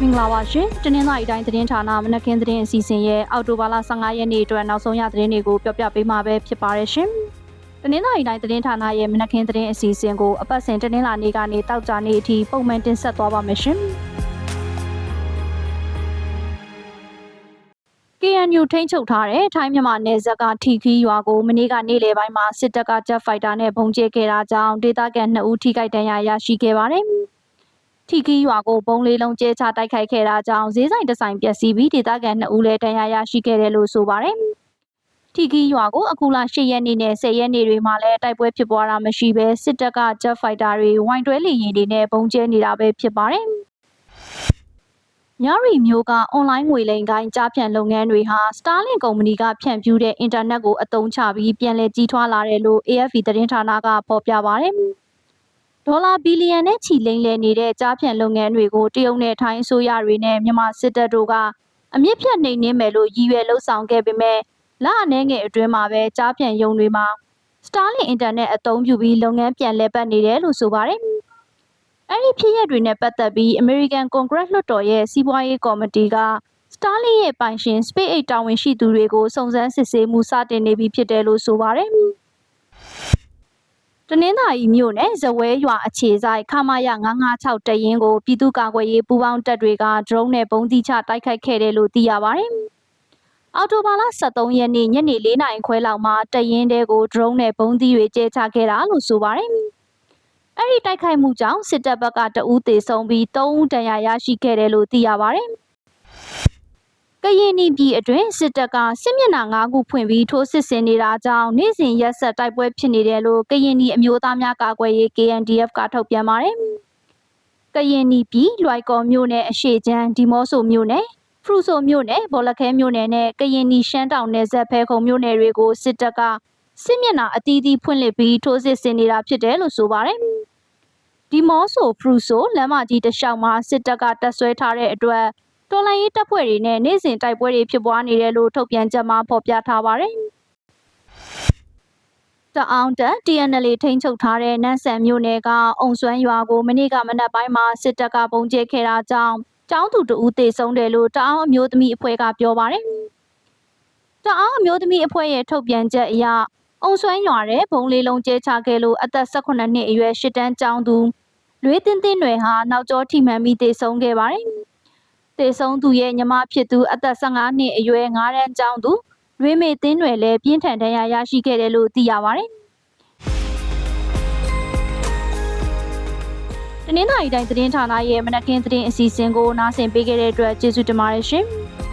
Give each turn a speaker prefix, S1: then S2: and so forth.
S1: မင်္ဂလာပါရှင်။တနင်္လာရီတိုင်းသတင်းဌာနမနက်ခင်းသတင်းအစီအစဉ်ရဲ့အောက်တိုဘာလ15ရက်နေ့အတွက်နောက်ဆုံးရသတင်းတွေကိုပြောပြပေးမှာပဲဖြစ်ပါရရှင်။တနင်္လာရီတိုင်းသတင်းဌာနရဲ့မနက်ခင်းသတင်းအစီအစဉ်ကိုအပတ်စဉ်တနင်္လာနေ့ကနေတောက်ကြနေ့အထိပုံမှန်တင်ဆက်သွားပါမယ်ရှင်။ KNU ထိန်းချုပ်ထားတဲ့ထိုင်းမြန်မာနယ်စပ်ကထီခီရွာကိုမနေ့ကနေ့လယ်ပိုင်းမှာစစ်တပ်ကဂျက်ဖိုက်တာနဲ့ပုံကျဲခဲ့တာကြောင့်ဒေသခံ2ဦးထိခိုက်ဒဏ်ရာရရှိခဲ့ပါတယ်။ ထီခီရွာကိုပုံလေးလုံးကျဲချတိုက်ခိုက်ခဲ့တာကြောင့်ဈေးဆိုင်တစ်ဆိုင်ပျက်စီးပြီးဒေသခံ2ဦးလည်းဒဏ်ရာရရှိခဲ့တယ်လို့ဆိုပါတယ်။ထီခီရွာကိုအခုလ10ရက်နေ့နဲ့10ရက်နေ့တွေမှာလည်းတိုက်ပွဲဖြစ်ပွားတာမရှိဘဲစစ်တပ်ကဂျက်ဖိုက်တာတွေဝိုင်တွဲလေယာဉ်တွေနဲ့ပုံကျဲနေတာပဲဖြစ်ပါတယ်။မြရီမျိုးကအွန်လိုင်းငွေလိမ်ကိုင်းကြားဖြန့်လုပ်ငန်းတွေဟာ Starlink ကုမ္ပဏီကဖြန့်ဖြူးတဲ့အင်တာနက်ကိုအသုံးချပြီးပြန်လည်ကြီးထွားလာတယ်လို့ AFP သတင်းဌာနကဖော်ပြပါတယ်။ ဒေါ်လာဘီလီယံနဲ့ချီလိမ်လည်နေတဲ့ကြားဖြန့်လုပ်ငန်းတွေကိုတရုတ်နဲ့ထိုင်းအစိုးရတွေနဲ့မြန်မာစစ်တပ်တို့ကအမြင့်ဖြတ်နှိမ်နင်းမယ်လို့ရည်ရွယ်လှုံ့ဆော်ခဲ့ပေမဲ့လအနေငယ်အတွင်းမှာပဲကြားဖြန့်ယုံတွေမှာ Starlink အင်တာနက်အသုံးပြုပြီးလုပ်ငန်းပြန်လည်ပတ်နေတယ်လို့ဆိုပါတယ်။အဲ့ဒီဖြစ်ရပ်တွေနဲ့ပတ်သက်ပြီး American Congress လွှတ်တော်ရဲ့စီးပွားရေးကော်မတီက Starlink ရဲ့ပိုင်ရှင် SpaceX တာဝန်ရှိသူတွေကိုစုံစမ်းစစ်ဆေးမှုစတင်နေပြီဖြစ်တယ်လို့ဆိုပါတယ်။ တနင်္သာရီမြို့နယ်ဇဝဲရွာအခြေဆိုင်ခမာယ956တရင်ကိုပြည်သူ့ကာကွယ်ရေးပူးပေါင်းတပ်တွေက drone နဲ့ပုံတိချတိုက်ခိုက်ခဲ့တယ်လို့သိရပါတယ်။အော်တိုဘာလ23ရက်နေ့ညနေ4နာရီခွဲလောက်မှာတရင်တဲကို drone နဲ့ပုံသီးတွေကျဲချခဲ့တာလို့ဆိုပါတယ်။အဲ့ဒီတိုက်ခိုက်မှုကြောင့်စစ်တပ်ဘက်ကတအူးသေဆုံးပြီး3ဦးဒဏ်ရာရရှိခဲ့တယ်လို့သိရပါတယ်။ ကရင်နီပြည်အတွင်းစစ်တပ်ကစစ်မျက်နှာ၅ခုဖွင့်ပြီးထိုးစစ်ဆင်နေတာကြောင့်နေ့စဉ်ရက်ဆက်တိုက်ပွဲဖြစ်နေတယ်လို့ကရင်နီအမျိုးသားများကာကွယ်ရေး KNDF ကထုတ်ပြန်ပါတယ်။ကရင်နီပြည်လွိုက်ကော်မြို့နယ်အရှိချမ်းဒီမော့ဆိုမြို့နယ်ဖရူဆိုမြို့နယ်ဘောလခဲမြို့နယ်နဲ့ကရင်နီရှမ်းတောင်နယ်စပ်ဖဲခုံမြို့နယ်တွေကိုစစ်တပ်ကစစ်မျက်နှာအသီးသီးဖွင့်လှစ်ပြီးထိုးစစ်ဆင်နေတာဖြစ်တယ်လို့ဆိုပါတယ်။ဒီမော့ဆိုဖရူဆိုလမ်းမကြီးတစ်လျှောက်မှာစစ်တပ်ကတပ်ဆွဲထားတဲ့အတွက် တော်လိုင်းရေးတပ်ဖွဲ့တွေနဲ့နေ့စဉ်တိုက်ပွဲတွေဖြစ်ပွားနေတယ်လို့ထုတ်ပြန်ချက်မှာဖော်ပြထားပါတယ်။တအောင်တန် TNL ထိန်းချုပ်ထားတဲ့နန်းဆန်မြို့နယ်ကအုံစွမ်းရွာကိုမနေ့ကမနက်ပိုင်းမှာစစ်တပ်ကပုံကျဲခဲ့တာကြောင့်ကျောင်းသူတဦးသေဆုံးတယ်လို့တအောင်အမျိုးသမီးအဖွဲ့ကပြောပါတယ်။တအောင်အမျိုးသမီးအဖွဲ့ရဲ့ထုတ်ပြန်ချက်အရအုံစွမ်းရွာတဲ့ဘုံလေးလုံးကျဲချခဲ့လို့အသက်18နှစ်အရွယ်ရှစ်တန်းကျောင်းသူလွေးတင်းတင်းတွေဟာနောက်ကျောထိမှန်ပြီးသေဆုံးခဲ့ပါတယ်။ တေဆုံးသူရဲ့ညီမဖြစ်သူအသက်15နှစ်အရွယ်9တန်းကျောင်းသူရွေးမေသင်းတွေလည်းပြင်းထန်ဒဏ်ရာရရှိခဲ့တယ်လို့သိရပါတယ်။တနင်္သာရီတိုင်းသတင်းဌာနရဲ့မနက်ခင်းသတင်းအစီအစဉ်ကိုနားဆင်ပေးခဲ့တဲ့အတွက်ကျေးဇူးတင်ပါတယ်ရှင်။